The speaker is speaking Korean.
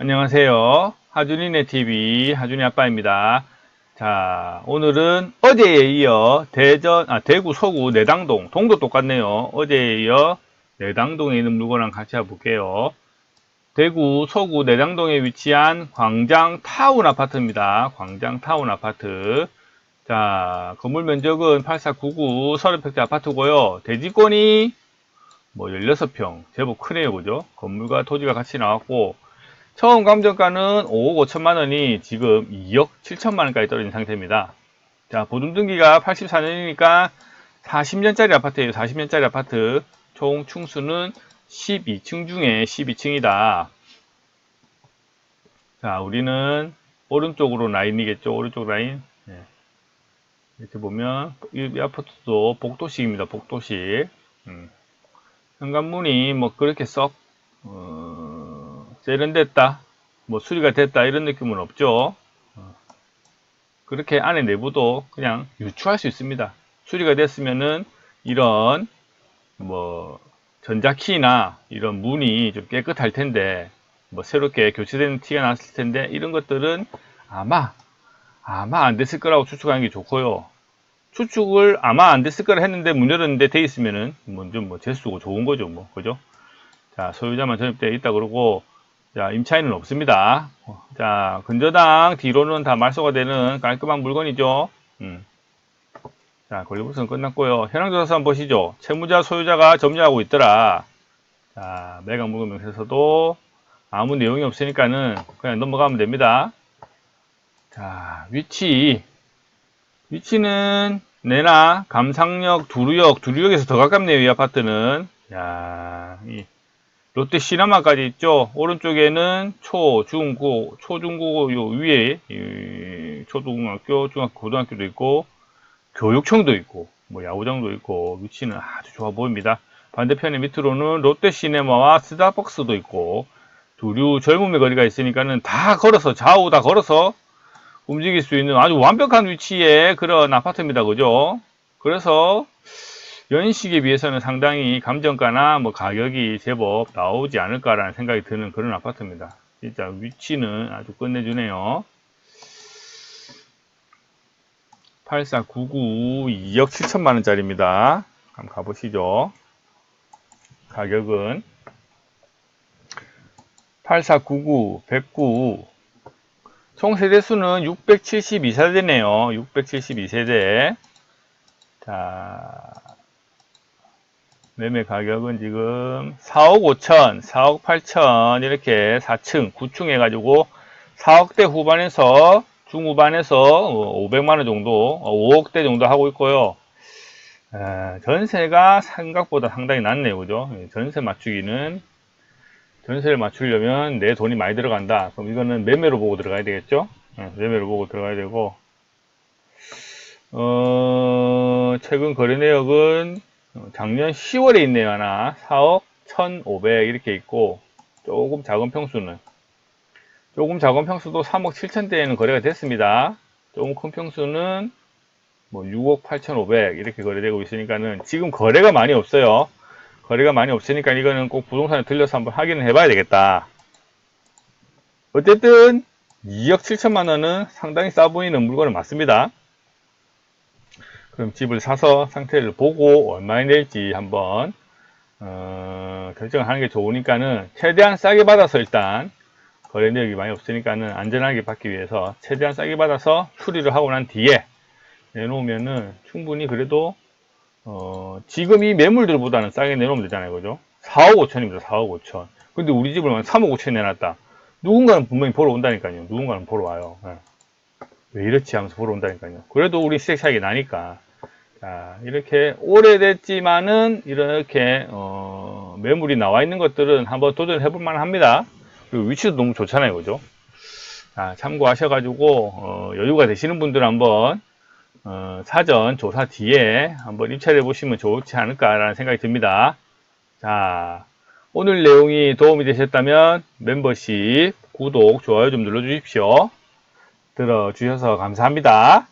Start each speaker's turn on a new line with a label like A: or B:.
A: 안녕하세요. 하준이네 TV 하준이 아빠입니다. 자, 오늘은 어제에 이어 대전, 아, 대구 서구 내당동, 동도 똑같네요. 어제에 이어 내당동에 있는 물건랑 같이 해볼게요. 대구 서구 내당동에 위치한 광장 타운 아파트입니다. 광장 타운 아파트. 자, 건물 면적은 8499 30평대 아파트고요. 대지권이 뭐 16평, 제법 크네요, 그죠? 건물과 토지가 같이 나왔고, 처음 감정가는 5억 5천만 원이 지금 2억 7천만 원까지 떨어진 상태입니다. 자, 보증 등기가 84년이니까 40년짜리 아파트예요. 40년짜리 아파트. 총 층수는 12층 중에 12층이다. 자, 우리는 오른쪽으로 라인이겠죠. 오른쪽 라인. 네. 이렇게 보면 이, 이 아파트도 복도식입니다. 복도식. 음. 현관문이 뭐 그렇게 썩 어, 세련됐다, 뭐 수리가 됐다 이런 느낌은 없죠. 어, 그렇게 안에 내부도 그냥 유추할 수 있습니다. 수리가 됐으면은 이런 뭐 전자키나 이런 문이 좀 깨끗할 텐데 뭐 새롭게 교체된 티가 났을 텐데 이런 것들은 아마 아마 안 됐을 거라고 추측하는 게 좋고요. 추측을 아마 안 됐을 거라 했는데 문 열었는데 돼 있으면은 뭐좀뭐 재수고 좋은 거죠 뭐 그죠 자 소유자만 전입되어 있다 그러고 자 임차인은 없습니다. 어, 자 근저당 뒤로는 다 말소가 되는 깔끔한 물건이죠. 음. 자 권리부서는 끝났고요. 현황조사 한번 보시죠. 채무자 소유자가 점유하고 있더라. 자 매각 물건 명세서도 아무 내용이 없으니까는 그냥 넘어가면 됩니다. 자 위치. 위치는 내나 감상역 두루역. 두루역에서 더 가깝네요 이 아파트는. 야, 이 롯데 시나마까지 있죠 오른쪽에는 초, 중, 고 초 중 고 요 위에 이 초등학교, 중학교, 고등학교도 있고 교육청도 있고 뭐 야구장도 있고 위치는 아주 좋아 보입니다 반대편에 밑으로는 롯데 시네마와 스타벅스도 있고 두류 젊음의 거리가 있으니까는 다 걸어서 좌우 다 걸어서 움직일 수 있는 아주 완벽한 위치의 그런 아파트입니다. 그죠? 그래서 연식에 비해서는 상당히 감정가나 뭐 가격이 제법 나오지 않을까라는 생각이 드는 그런 아파트입니다. 진짜 위치는 아주 끝내주네요. 8499 2억 7천만 원짜리입니다. 한번 가보시죠. 가격은 8499 109 총 세대수는 672세대네요. 672세대. 자, 매매 가격은 지금 4억 5천, 4억 8천 이렇게 4층, 9층 해가지고 4억대 후반에서 중후반에서 500만원 정도, 5억대 정도 하고 있고요. 에, 전세가 생각보다 상당히 낮네요. 그죠? 전세 맞추기는 전세를 맞추려면 내 돈이 많이 들어간다. 그럼 이거는 매매로 보고 들어가야 되겠죠? 네, 매매로 보고 들어가야 되고, 어, 최근 거래 내역은 작년 10월에 있네요. 하나. 4억 1,500 이렇게 있고, 조금 작은 평수는, 조금 작은 평수도 3억 7천대에는 거래가 됐습니다. 조금 큰 평수는 뭐 6억 8,500 이렇게 거래되고 있으니까는 지금 거래가 많이 없어요. 거래가 많이 없으니까 이거는 꼭 부동산에 들려서 한번 확인을 해봐야 되겠다. 어쨌든 2억 7천만 원은 상당히 싸 보이는 물건은 맞습니다. 그럼 집을 사서 상태를 보고 얼마나 낼지 한번 어, 결정을 하는 게 좋으니까는 최대한 싸게 받아서 일단 거래 내역이 많이 없으니까는 안전하게 받기 위해서 최대한 싸게 받아서 수리를 하고 난 뒤에 내놓으면은 충분히 그래도 어, 지금 이 매물들보다는 싸게 내놓으면 되잖아요. 그죠? 4억 5천입니다. 4억 5천. 근데 우리 집을 3억 5천 내놨다. 누군가는 분명히 보러 온다니까요. 누군가는 보러 와요. 네. 왜 이렇지 하면서 보러 온다니까요. 그래도 우리 시세 차익이 나니까. 자, 이렇게 오래됐지만은 이렇게 어, 매물이 나와 있는 것들은 한번 도전해 볼 만합니다. 그리고 위치도 너무 좋잖아요. 그죠? 자, 참고하셔가지고 어, 여유가 되시는 분들은 한번 어, 사전 조사 뒤에 한번 입찰해 보시면 좋지 않을까라는 생각이 듭니다. 자, 오늘 내용이 도움이 되셨다면 멤버십, 구독, 좋아요 좀 눌러주십시오. 들어주셔서 감사합니다.